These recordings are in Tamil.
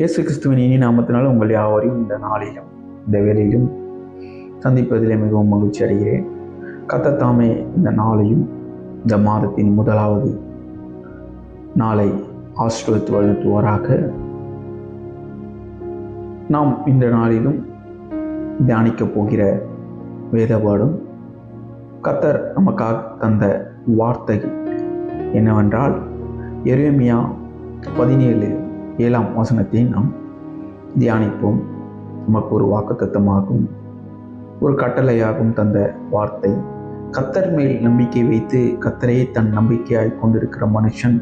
இயேசு கிறிஸ்துவின் இனி நாமத்தினால் உங்கள் யாவரையும் இந்த நாளிலும் இந்த வேலையிலும் சந்திப்பதிலே மிகவும் மகிழ்ச்சி அடைகிறேன். கத்தத்தாமே இந்த நாளையும் இந்த மாதத்தின் முதலாவது நாளை ஆசிர்வத்து வழங்குவாராக. நாம் இந்த நாளிலும் தியானிக்கப் போகிற வேதபாடும் கத்தர் நமக்காக தந்த வார்த்தை என்னவென்றால் எரேமியா பதினேழு ஏழாம் வசனத்தை நாம் தியானிப்போம். நமக்கு ஒரு வாக்குத்தத்தமாகவும் ஒரு கட்டளையாகவும் தந்த வார்த்தை. கத்தர் மேல் நம்பிக்கை வைத்து கத்தரையே தன் நம்பிக்கையாய் கொண்டிருக்கிற மனுஷன்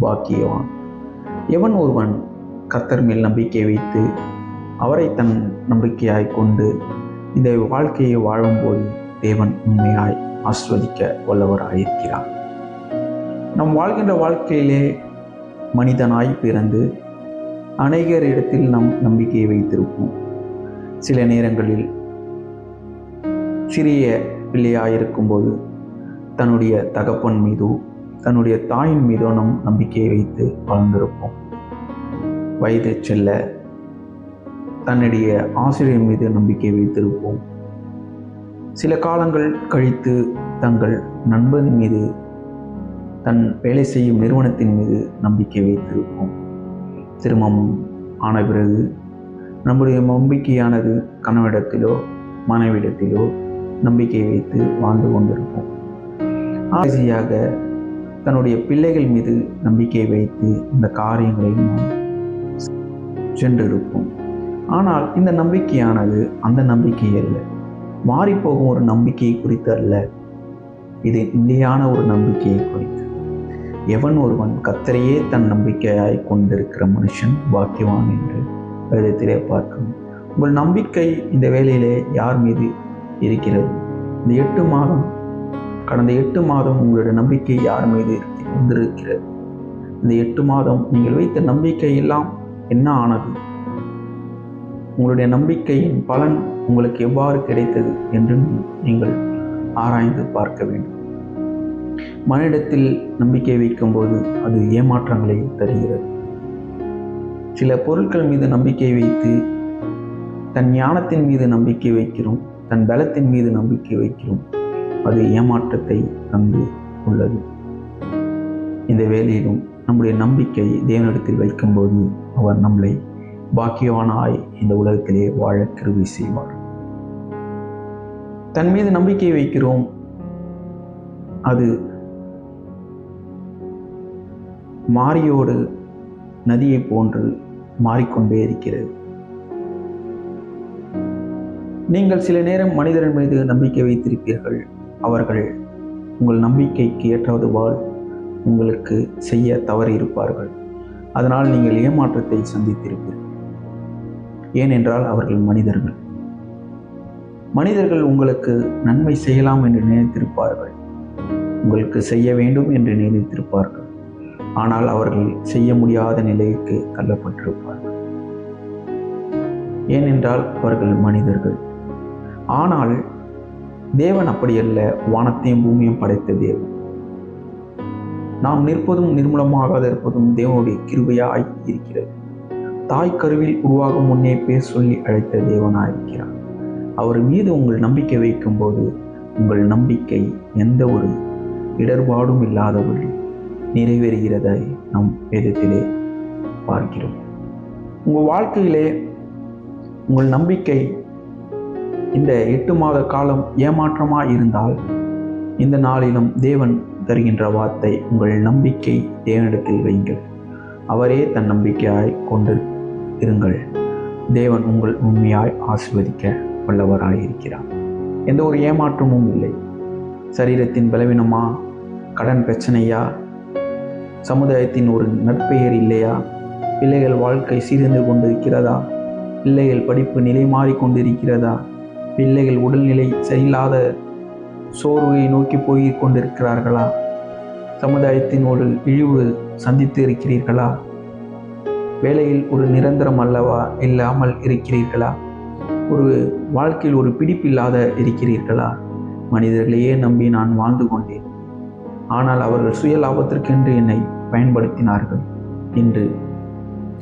பாக்கியவான். எவன் ஒருவன் கத்தர் மேல் நம்பிக்கை வைத்து அவரை தன் நம்பிக்கையாய் கொண்டு இந்த வாழ்க்கையை வாழும்போது தேவன் உண்மையாய் ஆஸ்வதிக்க வல்லவராயிருக்கிறார். நம் வாழ்கின்ற வாழ்க்கையிலே மனிதனாய் பிறந்து அநேகர் இடத்தில் நம் நம்பிக்கையை வைத்திருப்போம். சில நேரங்களில் சிறிய பிள்ளையாயிருக்கும்போது தன்னுடைய தகப்பன் மீதோ தன்னுடைய தாயின் மீதோ நம் நம்பிக்கையை வைத்து வாழ்ந்திருப்போம். வயது செல்ல தன்னுடைய ஆசிரியர் மீது நம்பிக்கை வைத்திருப்போம். சில காலங்கள் கழித்து தங்கள் நண்பன் மீது தன் வேலை செய்யும் நிறுவனத்தின் மீது நம்பிக்கை வைத்திருப்போம். திருமணம் ஆன பிறகு நம்முடைய நம்பிக்கையானது கணவனிடத்திலோ மனைவிடத்திலோ நம்பிக்கை வைத்து வாழ்ந்து கொண்டிருப்போம். ஆசையாக தன்னுடைய பிள்ளைகள் மீது நம்பிக்கை வைத்து இந்த காரியங்களை நாம் சென்றிருப்போம். ஆனால் இந்த நம்பிக்கையானது அந்த நம்பிக்கை அல்ல. மாறிப்போகும் ஒரு நம்பிக்கையை குறித்து அல்ல. இது நிலையான ஒரு நம்பிக்கையை குறித்து. எவன் ஒருவன் கத்தரையே தன் நம்பிக்கையாய் கொண்டிருக்கிற மனுஷன் பாக்கியவான் என்று வேதத்திலே பார்க்கும் உங்கள் நம்பிக்கை இந்த வேலையிலே யார் மீது இருக்கிறது? இந்த எட்டு மாதம் கடந்த எட்டு மாதம் உங்களுடைய நம்பிக்கை யார் மீது வந்திருக்கிறது இந்த எட்டு மாதம் நீங்கள் வைத்த நம்பிக்கை எல்லாம் என்ன ஆனது? உங்களுடைய நம்பிக்கையின் பலன் உங்களுக்கு எவ்வாறு கிடைத்தது என்று நீங்கள் ஆராய்ந்து பார்க்க வேண்டும். மனிதத்தில் நம்பிக்கை வைக்கும்போது அது ஏமாற்றங்களை தருகிறது. சில பொருட்கள் மீது நம்பிக்கை வைத்து தன் ஞானத்தின் மீது நம்பிக்கை வைக்கிறோம் தன் பலத்தின் மீது நம்பிக்கை வைக்கிறோம் அது ஏமாற்றத்தை தந்து உள்ளது. இந்த வேலையிலும் நம்முடைய நம்பிக்கை தேவனிடத்தில் வைக்கும்போது அவர் நம்மளை பாக்கியவானாய் இந்த உலகத்திலே வாழ கிருவி செய்வார். தன் மீது நம்பிக்கை வைக்கிறோம் அது மாரியோடு நதியை போன்று மாறிக்கொண்டே இருக்கிறது. நீங்கள் சில நேரம் மனிதரின் மீது நம்பிக்கை வைத்திருப்பீர்கள். அவர்கள் உங்கள் நம்பிக்கைக்கு ஏற்றதுவால் உங்களுக்கு செய்ய தவறி இருப்பார்கள். அதனால் நீங்கள் ஏமாற்றத்தை சந்தித்திருப்பீர்கள். ஏனென்றால் அவர்கள் மனிதர்கள். மனிதர்கள் உங்களுக்கு நன்மை செய்யலாம் என்று நினைத்திருப்பார்கள். உங்களுக்கு செய்ய வேண்டும் என்று நினைத்திருப்பார்கள். ஆனால் அவர்கள் செய்ய முடியாத நிலைக்கு தள்ளப்பட்டிருப்பார்கள். ஏனென்றால் அவர்கள் மனிதர்கள். ஆனால் தேவன் அப்படியல்ல வானத்தையும் பூமியும் படைத்த தேவன். நாம் நிற்பதும் நிர்மூலமாகாத இருப்பதும் தேவனுடைய கிருபையாய் இருக்கிறது. தாய் கருவில் உருவாகும் முன்னே பேர் சொல்லி அழைத்த தேவனாயிருக்கிறார் அவர் மீது உங்கள் நம்பிக்கை வைக்கும்போது உங்கள் நம்பிக்கை எந்த ஒரு இடர்பாடும் இல்லாதபடி நிறைவேறுகிறதை நம் வேதத்திலே பார்க்கிறோம். உங்கள் வாழ்க்கையிலே உங்கள் நம்பிக்கை இந்த எட்டு மாத காலம் ஏமாற்றமாக இருந்தால் இந்த நாளிலும் தேவன் தருகின்ற வார்த்தை உங்கள் நம்பிக்கை தேவனிடத்தில் வையுங்கள். அவரே தன் நம்பிக்கையாய் கொண்டு இருங்கள். தேவன் உங்கள் உண்மையாய் ஆசிர்வதிக்க வல்லவராயிருக்கிறார் எந்த ஒரு ஏமாற்றமும் இல்லை. சரீரத்தின் பலவீனமா கடன் பிரச்சனையா சமுதாயத்தின் ஒரு நட்பெயர் இல்லையா? பிள்ளைகள் வாழ்க்கை சீர்ந்து கொண்டிருக்கிறதா? பிள்ளைகள் படிப்பு நிலை மாறிக்கொண்டிருக்கிறதா பிள்ளைகள் உடல்நிலை சரியில்லாத சோர்வை நோக்கி போய் கொண்டிருக்கிறார்களா? சமுதாயத்தின் ஒரு இழிவு சந்தித்து இருக்கிறீர்களா? வேலையில் ஒரு நிரந்தரம் அல்லவா இல்லாமல் இருக்கிறீர்களா? ஒரு வாழ்க்கையில் ஒரு பிடிப்பில்லாத இருக்கிறீர்களா? மனிதர்களையே நம்பி நான் வாழ்ந்து கொண்டேன். ஆனால் அவர்கள் சுய லாபத்திற்கென்று என்னை பயன்படுத்தினார்கள். என்று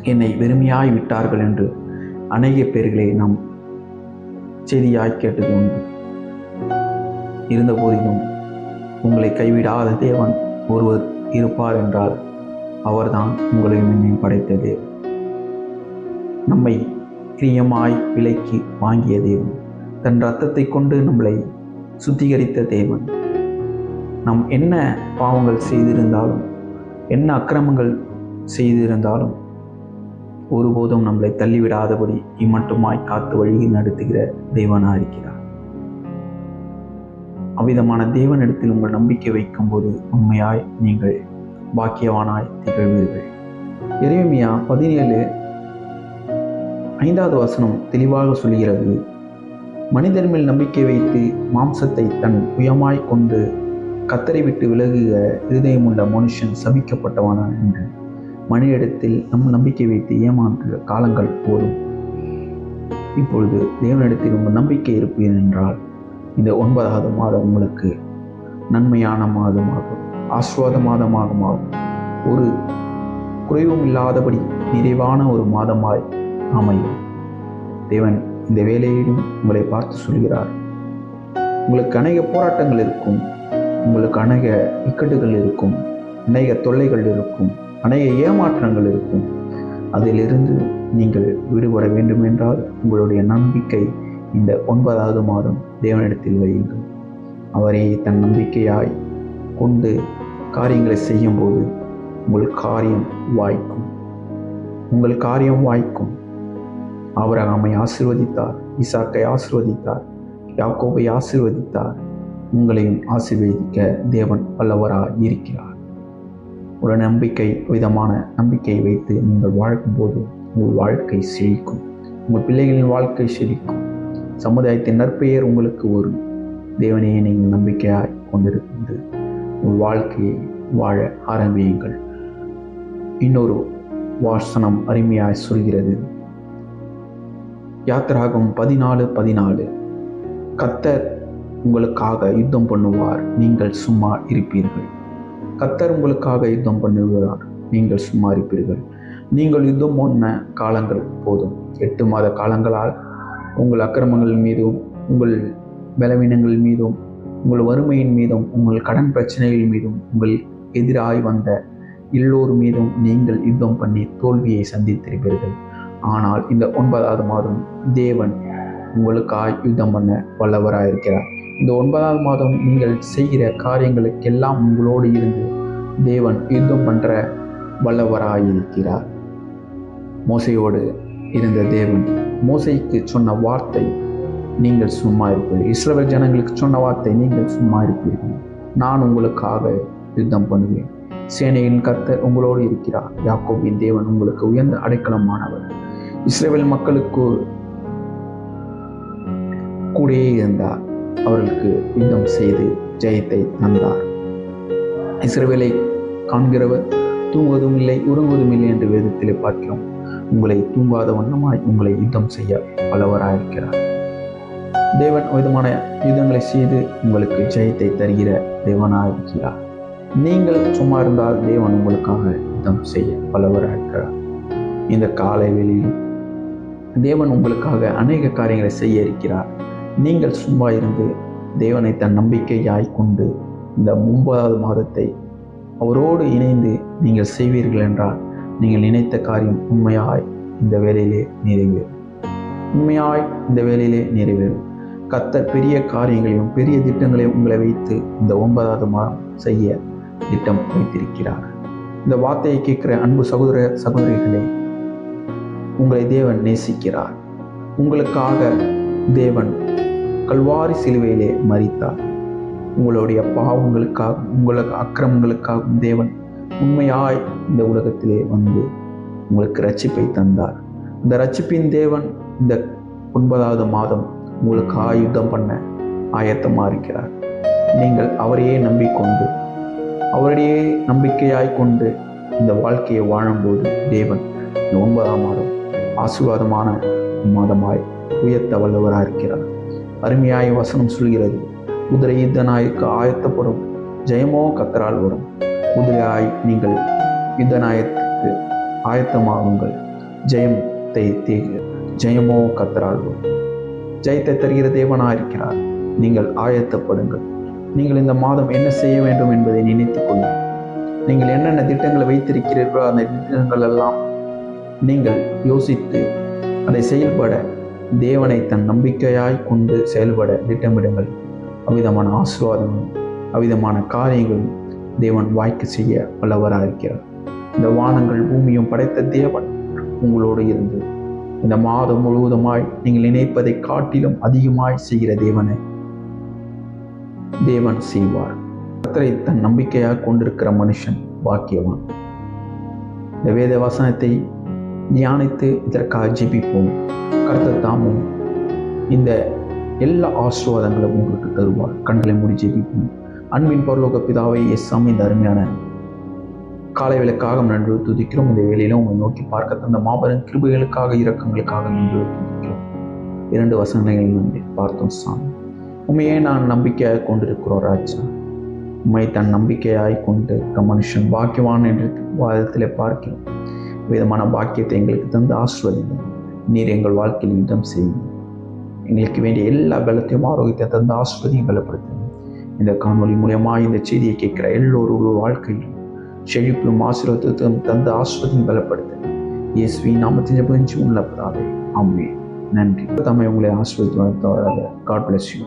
என்னை வெறுமையாய் விட்டார்கள் என்று அநேக பேர்களை நாம் செய்தியாய் கேட்டது உண்டு. இருந்தபோதிலும் உங்களை கைவிடாத தேவன் ஒருவர் இருப்பார் என்றால் அவர்தான் உங்களையும் என்னையும் படைத்தது. நம்மை கிரியமாய் விலைக்கு வாங்கிய தேவன் தன் ரத்தத்தை கொண்டு நம்மளை சுத்திகரித்த தேவன். நாம் என்ன பாவங்கள் செய்திருந்தாலும் என்ன அக்கிரமங்கள் செய்திருந்தாலும் ஒருபோதும் நம்மளை தள்ளிவிடாதபடி இம்மட்டுமாய் காத்து வழி நடத்துகிற தேவனாக இருக்கிறார். அவ்விதமான தேவனிடத்தில் உங்கள் நம்பிக்கை வைக்கும்போது உண்மையாய் நீங்கள் பாக்கியவானாய் திகழ்வீர்கள். எரேமியா பதினேழு ஐந்தாவது வசனம் தெளிவாக சொல்கிறது மனிதர் மேல் நம்பிக்கை வைத்து மாம்சத்தை தன் புயமாய் கொண்டு கத்தரை விட்டு விலகுக இருதயமுள்ள மனுஷன் சபிக்கப்பட்டவனான் என்று மனிதத்தில் நம் நம்பிக்கை வைத்து ஏமாற்றுகிற காலங்கள் போதும் இப்பொழுது தேவனிடத்தில் உங்கள் நம்பிக்கை இருப்பீர் என்றால் இந்த ஒன்பதாவது மாதம் உங்களுக்கு நன்மையான மாதமாகும் ஆஸ்வாத மாதமாகும் ஆகும் ஒரு குறைவும் இல்லாதபடி நிறைவான ஒரு மாதமாய் அமையும். தேவன் இந்த வேலையிலும் உங்களை பார்த்து சொல்கிறார். உங்களுக்கு அநேக போராட்டங்கள் இருக்கும். உங்களுக்கு அநேக இக்கட்டுகள் இருக்கும் அநேக தொல்லைகள் இருக்கும் அநேக ஏமாற்றங்கள் இருக்கும். அதிலிருந்து நீங்கள் விடுபட வேண்டுமென்றால் உங்களுடைய நம்பிக்கை இந்த ஒன்பதாவது மாதம் தேவனிடத்தில் வையுங்கள். அவரை தன் நம்பிக்கையாய் கொண்டு காரியங்களை செய்யும்போது உங்கள் காரியம் வாய்க்கும். உங்கள் காரியம் வாய்க்கும். ஆபிரகாமை ஆசிர்வதித்தார் ஈசாக்கை ஆசிர்வதித்தார் யாக்கோபை ஆசிர்வதித்தார். உங்களையும் ஆசீர்வதிக்க தேவன் வல்லவராக இருக்கிறார் ஒரு நம்பிக்கை விதமான நம்பிக்கையை வைத்து நீங்கள் வாழ்க்கும்போது உங்கள் வாழ்க்கை செழிக்கும். உங்கள் பிள்ளைகளின் வாழ்க்கை செழிக்கும். சமுதாயத்தின் நற்பெயர் உங்களுக்கு வரும். தேவனையே நீங்கள் நம்பிக்கையாய் கொண்டிருந்து உங்கள் வாழ்க்கையை வாழ ஆரம்பியுங்கள். இன்னொரு வாசனம் அருமையாய் சொல்கிறது. யாத்திராகும் பதினாலு பதினாலு. கத்தர் உங்களுக்காக யுத்தம் பண்ணுவார். நீங்கள் சும்மா இருப்பீர்கள். கத்தர் உங்களுக்காக யுத்தம் பண்ணுவார் நீங்கள் சும்மா இருப்பீர்கள். நீங்கள் யுத்தம் பண்ண காலங்கள் போதும். எட்டு மாத காலங்களால் உங்கள் அக்கிரமங்கள் மீதும் உங்கள் பலவீனங்கள் மீதும் உங்கள் வறுமையின் மீதும் உங்கள் கடன் பிரச்சனைகள் மீதும் உங்கள் எதிராய் வந்த எல்லோர் மீதும் நீங்கள் யுத்தம் பண்ணி தோல்வியை சந்தித்திருப்பீர்கள். ஆனால் இந்த ஒன்பதாவது மாதம் தேவன் உங்களுக்காய் யுத்தம் பண்ண வல்லவராக இருக்கிறார் இந்த ஒன்பதாவது மாதம் நீங்கள் செய்கிற காரியங்களுக்கெல்லாம் உங்களோடு இருந்து தேவன் யுத்தம் பண்ணுற வல்லவராக இருக்கிறார் மோசையோடு இருந்த தேவன் மோசைக்கு சொன்ன வார்த்தை நீங்கள் சும்மா இருப்பீர்கள். இஸ்ரவேல் ஜனங்களுக்கு சொன்ன வார்த்தை நீங்கள் சும்மா இருப்பீர்கள். நான் உங்களுக்காக யுத்தம் பண்ணுவேன். சேனையின் கர்த்தர் உங்களோடு இருக்கிறார். யாக்கோபின் தேவன் உங்களுக்கு உயர்ந்த அடைக்கலமானவர். இஸ்ரேல் மக்களுக்கு கூடயே இருந்தார். அவர்களுக்கு யுத்தம் செய்து ஜெயத்தை தந்தார். இஸ்ரவேலை காண்கிறவர் தூங்குவதும் இல்லை உறங்குவதும் இல்லை என்று வேதத்திலே பார்க்கிறோம். உங்களை தூங்காத வண்ணமாய் உங்களை யுத்தம் செய்ய பலவராயிருக்கிறார் தேவன் விதமான யுத்தங்களை செய்து உங்களுக்கு ஜெயத்தை தருகிற தேவனாயிருக்கிறார். நீங்கள் சும்மா இருந்தால் தேவன் உங்களுக்காக யுத்தம் செய்ய பலவராயிருக்கிறார் இந்த காலை வெளியில் தேவன் உங்களுக்காக அநேக காரியங்களை செய்ய இருக்கிறார். நீங்கள் சும்மா இருந்து தேவனை தன் நம்பிக்கையாய் கொண்டு இந்த ஒன்பதாவது மாதத்தை அவரோடு இணைந்து நீங்கள் செய்வீர்கள் என்றால் நீங்கள் நினைத்த காரியம் உண்மையாய் இந்த வேலையிலே நிறைவேறும். உண்மையாய் இந்த வேலையிலே நிறைவேறும். கத்தர் பெரிய காரியங்களையும் பெரிய திட்டங்களையும் உங்களை வைத்து இந்த ஒன்பதாவது மாதம் செய்ய திட்டம் வைத்திருக்கிறார். இந்த வார்த்தையை கேட்கிற அன்பு சகோதர சகோதரிகளே உங்களை தேவன் நேசிக்கிறார். உங்களுக்காக தேவன் கல்வாரி சிலுவையிலே மறித்தார் உங்களுடைய பாவங்களுக்காக உங்களுக்கு அக்கிரமங்களுக்காகவும் தேவன் உண்மையாய் இந்த உலகத்திலே வந்து உங்களுக்கு ரட்சிப்பை தந்தார். இந்த ரட்சிப்பின் தேவன் இந்த ஒன்பதாவது மாதம் உங்களுக்கு ஆயுதம் பண்ண ஆயத்தமாக இருக்கிறார். நீங்கள் அவரையே நம்பிக்கொண்டு அவருடைய நம்பிக்கையாய் கொண்டு இந்த வாழ்க்கையை வாழும்போது தேவன் இந்த ஒன்பதாம் மாதம் ஆசீர்வாதமான மாதமாய் உயர்த்த வல்லவராக இருக்கிறார் அருமையாய் வசனம் சொல்கிறது. குதிரை யுத்தநாய்க்கு ஆயத்தப்படும். ஜெயமோ கத்தரால் வரும். குதிரையாய் நீங்கள் யுத்த நாயத்துக்கு ஆயத்தமாகுங்கள். ஜெயத்தை தீ- ஜெயமோ கத்தரால் வரும். ஜெயத்தை தருகிற தேவனாக இருக்கிறார். நீங்கள் ஆயத்தப்படுங்கள். நீங்கள் இந்த மாதம் என்ன செய்ய வேண்டும் என்பதை நினைத்துக் கொள்ளுங்கள். நீங்கள் என்னென்ன திட்டங்களை வைத்திருக்கிறீர்களோ அந்த திட்டங்கள் எல்லாம் நீங்கள் யோசித்து அதை செயல்பட தேவனை தன் நம்பிக்கையாய் கொண்டு செயல்பட திட்டமிடுங்கள். அவ்விதமான ஆசீர்வாதமும் அவ்விதமான காரியங்களும் தேவன் வாய்க்கு செய்ய வல்லவராக இருக்கிறார். இந்த வானங்கள் பூமியும் படைத்த தேவன் உங்களோடு இருந்து. இந்த மாதம் முழுவதுமாய் நீங்கள் நினைப்பதை காட்டிலும் அதிகமாய் செய்கிற தேவனை தேவன் செய்வார். கத்தரை தன் நம்பிக்கையாக கொண்டிருக்கிற மனுஷன் பாக்கியவான். இந்த வேத வசனத்தை தியானித்து இதற்காக ஜெபிப்போம். கர்த்தர் தாமும் இந்த எல்லா ஆசீர்வாதங்களும் உங்களுக்கு தருவார். கண்களை மூடி ஜெபிப்போம். அன்பின் பரலோக பிதாவை எஸ் சாமி இந்த அருமையான காலை விளக்காக நன்று துதிக்கிறோம். இந்த வேலையில உங்களை நோக்கி பார்க்க தந்த மாபெரும் கிருபைகளுக்காக இரக்கங்களுக்காக நின்று துதிக்கிறோம். இரண்டு வசனங்களை நன்றி பார்த்தோம் சாமி. உண்மையே நான் நம்பிக்கையாக கொண்டிருக்கிறோம் ராஜா. உண்மை தன் நம்பிக்கையாய் கொண்டு மனுஷன் பாக்கியவான் என்று வாதத்தில் பார்க்கிறோம். விதமான பாக்கியத்தை எங்களுக்கு தந்து ஆசிர்வதிங்க நீர் எங்கள் வாழ்க்கையில் யுத்தம் செய்யும். எங்களுக்கு வேண்டிய எல்லா பலத்தையும் ஆரோக்கியத்தை தந்து ஆசிர்வதியும் பலப்படுத்தும் இந்த காணொளி மூலயமா இந்த செய்தியை கேட்கிற எல்லோருடைய வாழ்க்கையிலும் செழிப்பும் ஆசீர்வாதத்தையும் தந்து ஆஸ்வதியும் பலப்படுத்துங்க இயேசுவி நாமத்தில் ஜெபம் உள்ள பிதாவே ஆமென். நன்றி. தம்மை உங்களை ஆசீர்வதித்து காட் பிளஸ் யூ